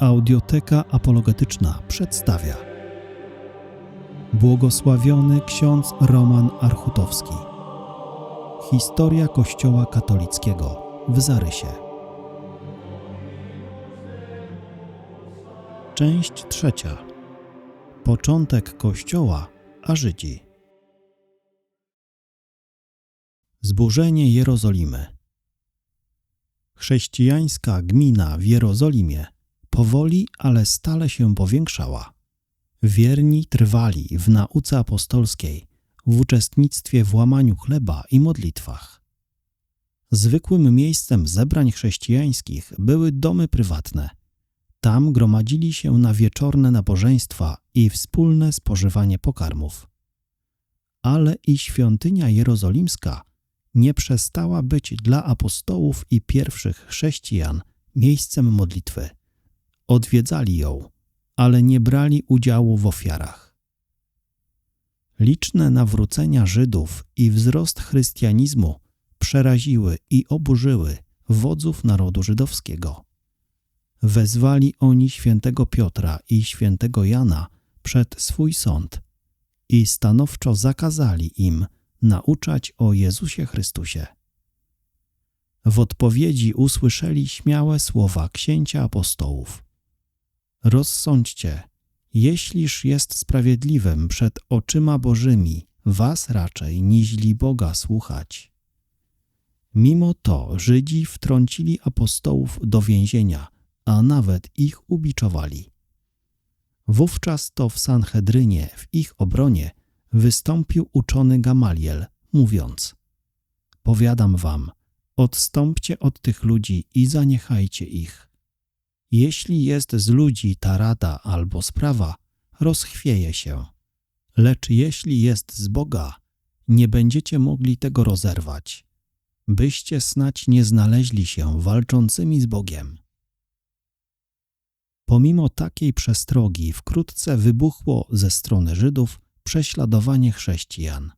Audioteka Apologetyczna przedstawia. Błogosławiony ksiądz Roman Archutowski. Historia Kościoła katolickiego w zarysie. Część trzecia. Początek Kościoła a Żydzi. Zburzenie Jerozolimy. Chrześcijańska gmina w Jerozolimie powoli, ale stale się powiększała. Wierni trwali w nauce apostolskiej, w uczestnictwie w łamaniu chleba i modlitwach. Zwykłym miejscem zebrań chrześcijańskich były domy prywatne. Tam gromadzili się na wieczorne nabożeństwa i wspólne spożywanie pokarmów. Ale i świątynia jerozolimska nie przestała być dla apostołów i pierwszych chrześcijan miejscem modlitwy odwiedzali ją, ale nie brali udziału w ofiarach. Liczne nawrócenia Żydów i wzrost chrystianizmu przeraziły i oburzyły wodzów narodu żydowskiego. Wezwali oni świętego Piotra i świętego Jana przed swój sąd i stanowczo zakazali im nauczać o Jezusie Chrystusie. W odpowiedzi usłyszeli śmiałe słowa księcia apostołów – Rozsądźcie, jeśliż jest sprawiedliwym przed oczyma Bożymi, was raczej niźli Boga słuchać. Mimo to Żydzi wtrącili apostołów do więzienia, a nawet ich ubiczowali. Wówczas to w Sanhedrynie w ich obronie wystąpił uczony Gamaliel, mówiąc: Powiadam wam, odstąpcie od tych ludzi i zaniechajcie ich jeśli jest z ludzi ta rada albo sprawa, rozchwieje się. Lecz jeśli jest z Boga, nie będziecie mogli tego rozerwać, byście snać nie znaleźli się walczącymi z Bogiem. Pomimo takiej przestrogi wkrótce wybuchło ze strony Żydów prześladowanie chrześcijan.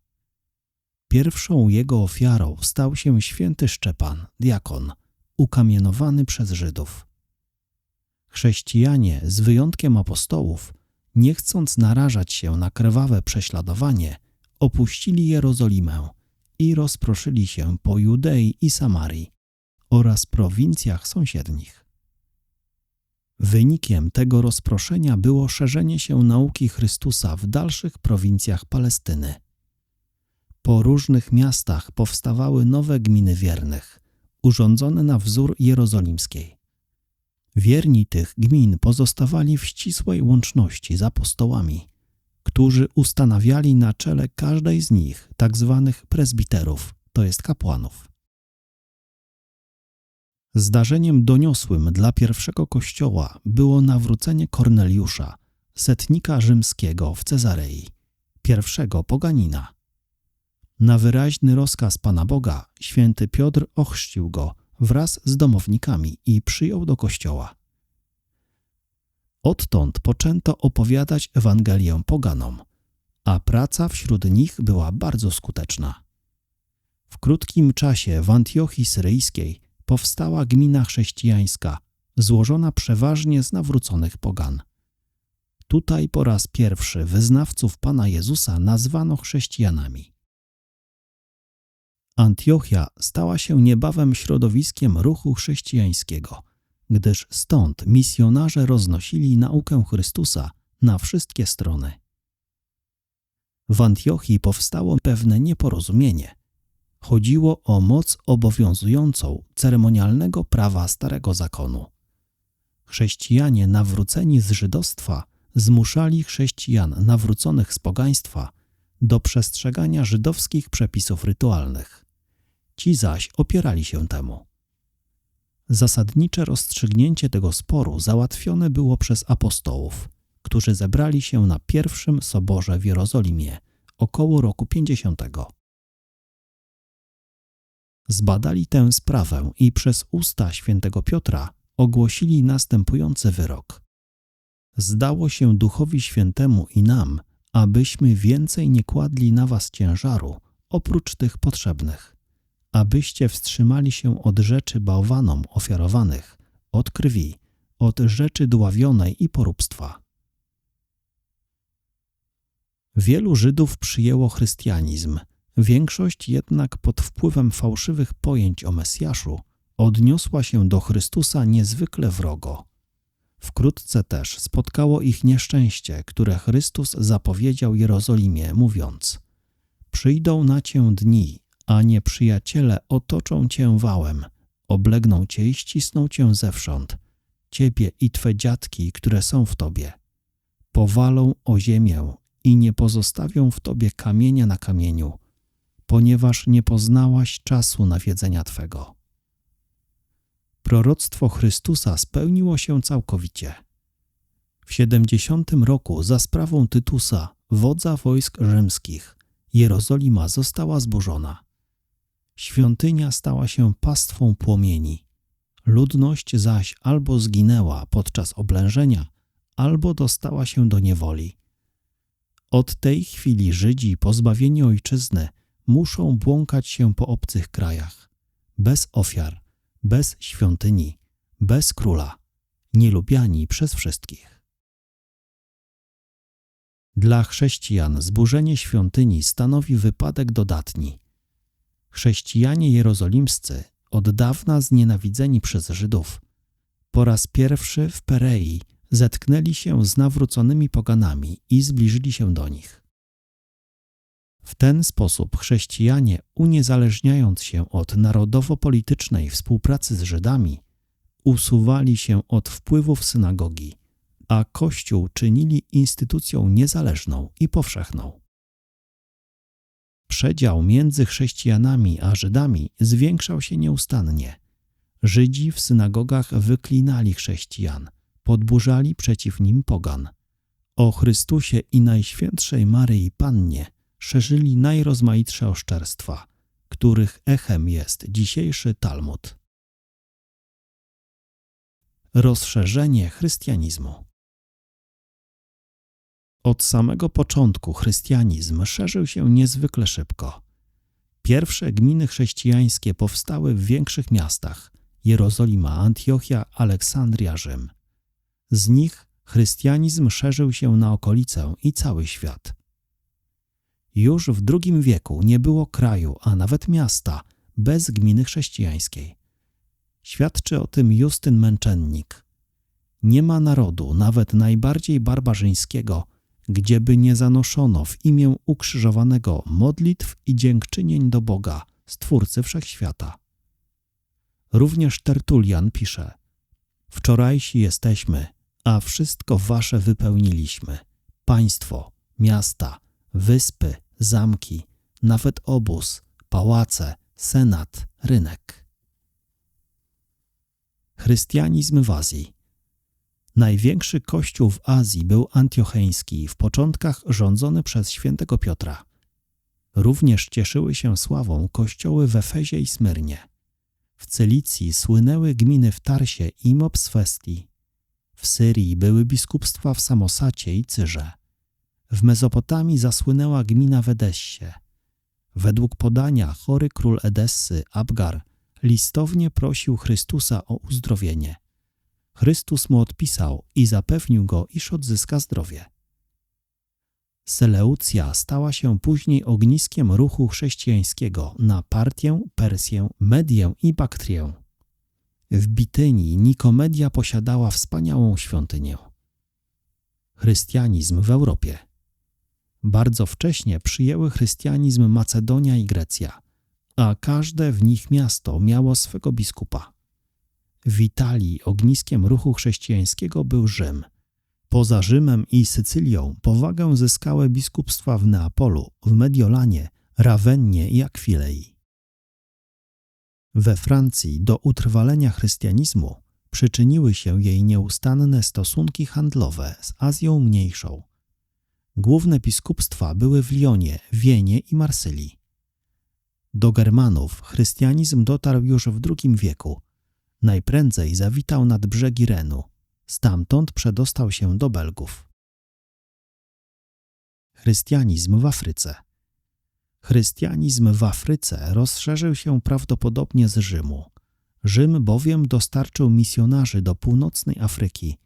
Pierwszą jego ofiarą stał się święty Szczepan, diakon, ukamienowany przez Żydów. Chrześcijanie, z wyjątkiem apostołów, nie chcąc narażać się na krwawe prześladowanie, opuścili Jerozolimę i rozproszyli się po Judei i Samarii oraz prowincjach sąsiednich. Wynikiem tego rozproszenia było szerzenie się nauki Chrystusa w dalszych prowincjach Palestyny. Po różnych miastach powstawały nowe gminy wiernych, urządzone na wzór jerozolimskiej. Wierni tych gmin pozostawali w ścisłej łączności z apostołami, którzy ustanawiali na czele każdej z nich tak zwanych prezbiterów, to jest kapłanów. Zdarzeniem doniosłym dla pierwszego kościoła było nawrócenie Korneliusza, setnika rzymskiego w Cezarei, pierwszego poganina. Na wyraźny rozkaz Pana Boga święty Piotr ochrzcił go wraz z domownikami i przyjął do kościoła. Odtąd poczęto opowiadać Ewangelię poganom, a praca wśród nich była bardzo skuteczna. W krótkim czasie w Antiochii Syryjskiej powstała gmina chrześcijańska, złożona przeważnie z nawróconych pogan. Tutaj po raz pierwszy wyznawców Pana Jezusa nazwano chrześcijanami. Antiochia stała się niebawem środowiskiem ruchu chrześcijańskiego, gdyż stąd misjonarze roznosili naukę Chrystusa na wszystkie strony. W Antiochii powstało pewne nieporozumienie. Chodziło o moc obowiązującą ceremonialnego prawa Starego Zakonu. Chrześcijanie nawróceni z żydostwa zmuszali chrześcijan nawróconych z pogaństwa do przestrzegania żydowskich przepisów rytualnych. Ci zaś opierali się temu. Zasadnicze rozstrzygnięcie tego sporu załatwione było przez apostołów, którzy zebrali się na pierwszym soborze w Jerozolimie około roku 50. Zbadali tę sprawę i przez usta świętego Piotra ogłosili następujący wyrok. Zdało się Duchowi Świętemu i nam, abyśmy więcej nie kładli na was ciężaru, oprócz tych potrzebnych abyście wstrzymali się od rzeczy bałwanom ofiarowanych, od krwi, od rzeczy dławionej i poróbstwa. Wielu Żydów przyjęło chrystianizm, większość jednak pod wpływem fałszywych pojęć o Mesjaszu odniosła się do Chrystusa niezwykle wrogo. Wkrótce też spotkało ich nieszczęście, które Chrystus zapowiedział Jerozolimie, mówiąc: Przyjdą na cię dni, a nieprzyjaciele otoczą cię wałem, oblegną cię i ścisną cię zewsząd, ciebie i twe dziadki, które są w tobie. Powalą o ziemię i nie pozostawią w tobie kamienia na kamieniu, ponieważ nie poznałaś czasu nawiedzenia twego. Proroctwo Chrystusa spełniło się całkowicie. W siedemdziesiątym roku za sprawą Tytusa, wodza wojsk rzymskich, Jerozolima została zburzona. Świątynia stała się pastwą płomieni. Ludność zaś albo zginęła podczas oblężenia, albo dostała się do niewoli. Od tej chwili Żydzi pozbawieni ojczyzny muszą błąkać się po obcych krajach, bez ofiar, bez świątyni, bez króla, nielubiani przez wszystkich. Dla chrześcijan zburzenie świątyni stanowi wypadek dodatni. Chrześcijanie jerozolimscy, od dawna znienawidzeni przez Żydów, po raz pierwszy w Perei zetknęli się z nawróconymi poganami i zbliżyli się do nich. W ten sposób chrześcijanie, uniezależniając się od narodowo-politycznej współpracy z Żydami, usuwali się od wpływów synagogi, a Kościół czynili instytucją niezależną i powszechną. Przedział między chrześcijanami a Żydami zwiększał się nieustannie. Żydzi w synagogach wyklinali chrześcijan, podburzali przeciw nim pogan. O Chrystusie i Najświętszej Maryi Pannie szerzyli najrozmaitsze oszczerstwa, których echem jest dzisiejszy Talmud. Rozszerzenie chrystianizmu Od samego początku chrystianizm szerzył się niezwykle szybko. Pierwsze gminy chrześcijańskie powstały w większych miastach Jerozolima, Antiochia, Aleksandria, Rzym. Z nich chrystianizm szerzył się na okolicę i cały świat. Już w II wieku nie było kraju, a nawet miasta, bez gminy chrześcijańskiej. Świadczy o tym Justyn Męczennik. Nie ma narodu, nawet najbardziej barbarzyńskiego, gdzieby nie zanoszono w imię ukrzyżowanego modlitw i dziękczynień do Boga, Stwórcy Wszechświata. Również Tertulian pisze: Wczorajsi jesteśmy, a wszystko wasze wypełniliśmy: państwo, miasta, wyspy, zamki, nawet obóz, pałace, senat, rynek. Chrystianizm w Azji. Największy kościół w Azji był antiocheński, w początkach rządzony przez świętego Piotra. Również cieszyły się sławą kościoły w Efezie i Smyrnie. W Cylicji słynęły gminy w Tarsie i Mopswestii. W Syrii były biskupstwa w Samosacie i Cyrze. W Mezopotamii zasłynęła gmina w Edessie. Według podania chory król Edessy, Abgar, listownie prosił Chrystusa o uzdrowienie. Chrystus mu odpisał i zapewnił go, iż odzyska zdrowie. Seleucja stała się później ogniskiem ruchu chrześcijańskiego na Partię, Persję, Medię i Baktrię. W Bitynii Nikomedia posiadała wspaniałą świątynię. Chrystianizm w Europie bardzo wcześnie przyjęły chrystianizm Macedonia i Grecja, a każde w nich miasto miało swego biskupa. W Italii ogniskiem ruchu chrześcijańskiego był Rzym. Poza Rzymem i Sycylią powagę zyskały biskupstwa w Neapolu, w Mediolanie, Rawennie i Akwilei. We Francji do utrwalenia chrystianizmu przyczyniły się jej nieustanne stosunki handlowe z Azją Mniejszą, Główne biskupstwa były w Lyonie, Wienie i Marsylii. Do Germanów chrystianizm dotarł już w II wieku. Najprędzej zawitał nad brzegi Renu. Stamtąd przedostał się do Belgów. Chrystianizm w Afryce Chrystianizm w Afryce rozszerzył się prawdopodobnie z Rzymu. Rzym bowiem dostarczył misjonarzy do północnej Afryki,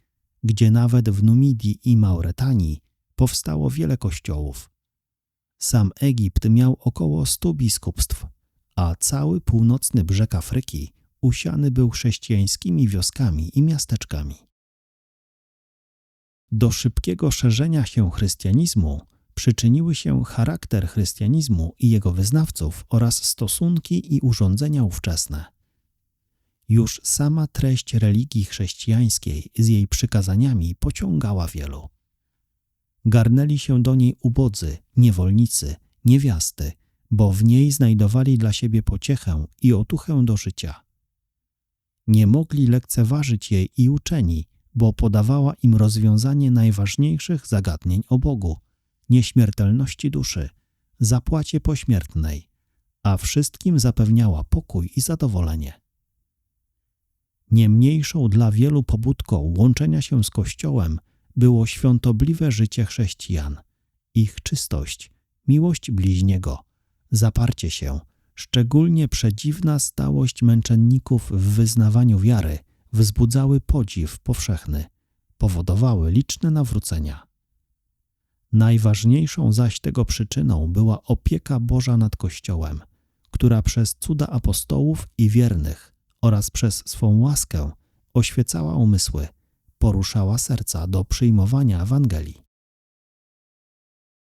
gdzie nawet w Numidii i Mauretanii powstało wiele kościołów. Sam Egipt miał około stu biskupstw, a cały północny brzeg Afryki usiany był chrześcijańskimi wioskami i miasteczkami. Do szybkiego szerzenia się chrystianizmu przyczyniły się charakter chrystianizmu i jego wyznawców oraz stosunki i urządzenia ówczesne. Już sama treść religii chrześcijańskiej z jej przykazaniami pociągała wielu. Garnęli się do niej ubodzy, niewolnicy, niewiasty, bo w niej znajdowali dla siebie pociechę i otuchę do życia. Nie mogli lekceważyć jej i uczeni, bo podawała im rozwiązanie najważniejszych zagadnień o Bogu, nieśmiertelności duszy, zapłacie pośmiertnej, a wszystkim zapewniała pokój i zadowolenie. Niemniejszą dla wielu pobudką łączenia się z Kościołem było świątobliwe życie chrześcijan, ich czystość, miłość bliźniego, zaparcie się, szczególnie przedziwna stałość męczenników w wyznawaniu wiary wzbudzały podziw powszechny, powodowały liczne nawrócenia. Najważniejszą zaś tego przyczyną była opieka Boża nad Kościołem, która przez cuda apostołów i wiernych oraz przez swą łaskę oświecała umysły, poruszała serca do przyjmowania Ewangelii.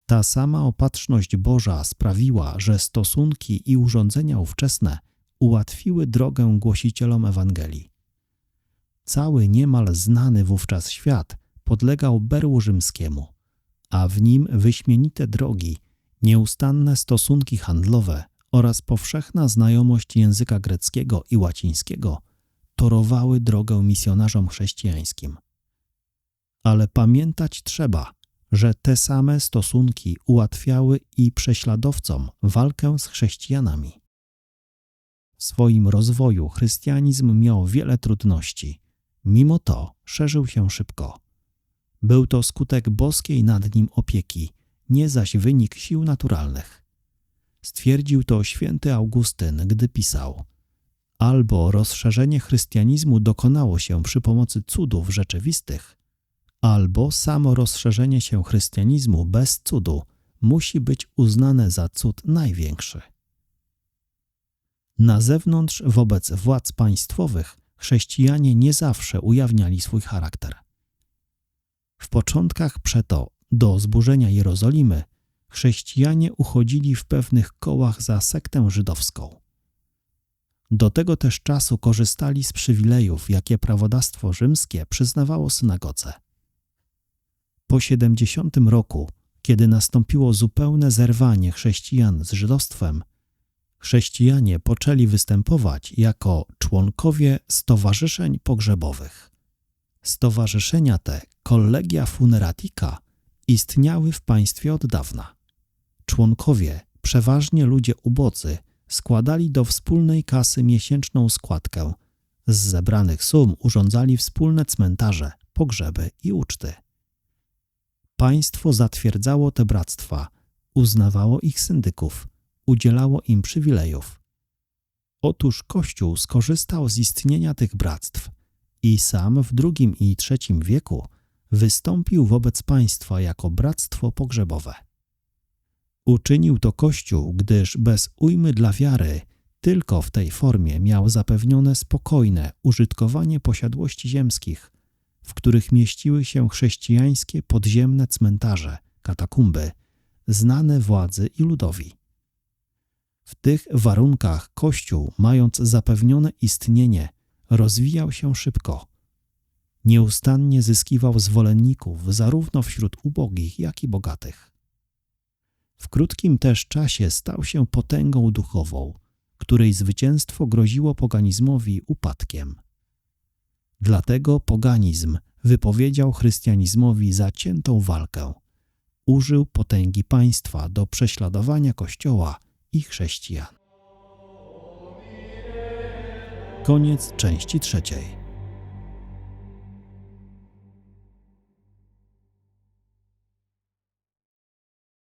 Ta sama opatrzność Boża sprawiła, że stosunki i urządzenia ówczesne ułatwiły drogę głosicielom Ewangelii. Cały niemal znany wówczas świat podlegał berłu rzymskiemu, a w nim wyśmienite drogi, nieustanne stosunki handlowe oraz powszechna znajomość języka greckiego i łacińskiego torowały drogę misjonarzom chrześcijańskim. Ale pamiętać trzeba, że te same stosunki ułatwiały i prześladowcom walkę z chrześcijanami. W swoim rozwoju chrystianizm miał wiele trudności, mimo to szerzył się szybko. Był to skutek boskiej nad nim opieki, nie zaś wynik sił naturalnych. Stwierdził to święty Augustyn, gdy pisał: Albo rozszerzenie chrystianizmu dokonało się przy pomocy cudów rzeczywistych, albo samo rozszerzenie się chrystianizmu bez cudu musi być uznane za cud największy. Na zewnątrz, wobec władz państwowych, chrześcijanie nie zawsze ujawniali swój charakter. W początkach przeto do zburzenia Jerozolimy chrześcijanie uchodzili w pewnych kołach za sektę żydowską. Do tego też czasu korzystali z przywilejów, jakie prawodawstwo rzymskie przyznawało synagodze. Po 70 roku, kiedy nastąpiło zupełne zerwanie chrześcijan z żydostwem, chrześcijanie poczęli występować jako członkowie stowarzyszeń pogrzebowych. Stowarzyszenia te, collegia funeratica, istniały w państwie od dawna. Członkowie, przeważnie ludzie ubodzy, składali do wspólnej kasy miesięczną składkę. Z zebranych sum urządzali wspólne cmentarze, pogrzeby i uczty. Państwo zatwierdzało te bractwa, uznawało ich syndyków, udzielało im przywilejów. Otóż Kościół skorzystał z istnienia tych bractw i sam w II i III wieku wystąpił wobec państwa jako bractwo pogrzebowe. Uczynił to Kościół, gdyż bez ujmy dla wiary tylko w tej formie miał zapewnione spokojne użytkowanie posiadłości ziemskich, w których mieściły się chrześcijańskie podziemne cmentarze, katakumby, znane władzy i ludowi. W tych warunkach Kościół, mając zapewnione istnienie, rozwijał się szybko. Nieustannie zyskiwał zwolenników zarówno wśród ubogich, jak i bogatych. W krótkim też czasie stał się potęgą duchową, której zwycięstwo groziło poganizmowi upadkiem. Dlatego poganizm wypowiedział chrystianizmowi zaciętą walkę. Użył potęgi państwa do prześladowania Kościoła i chrześcijan. Koniec części trzeciej.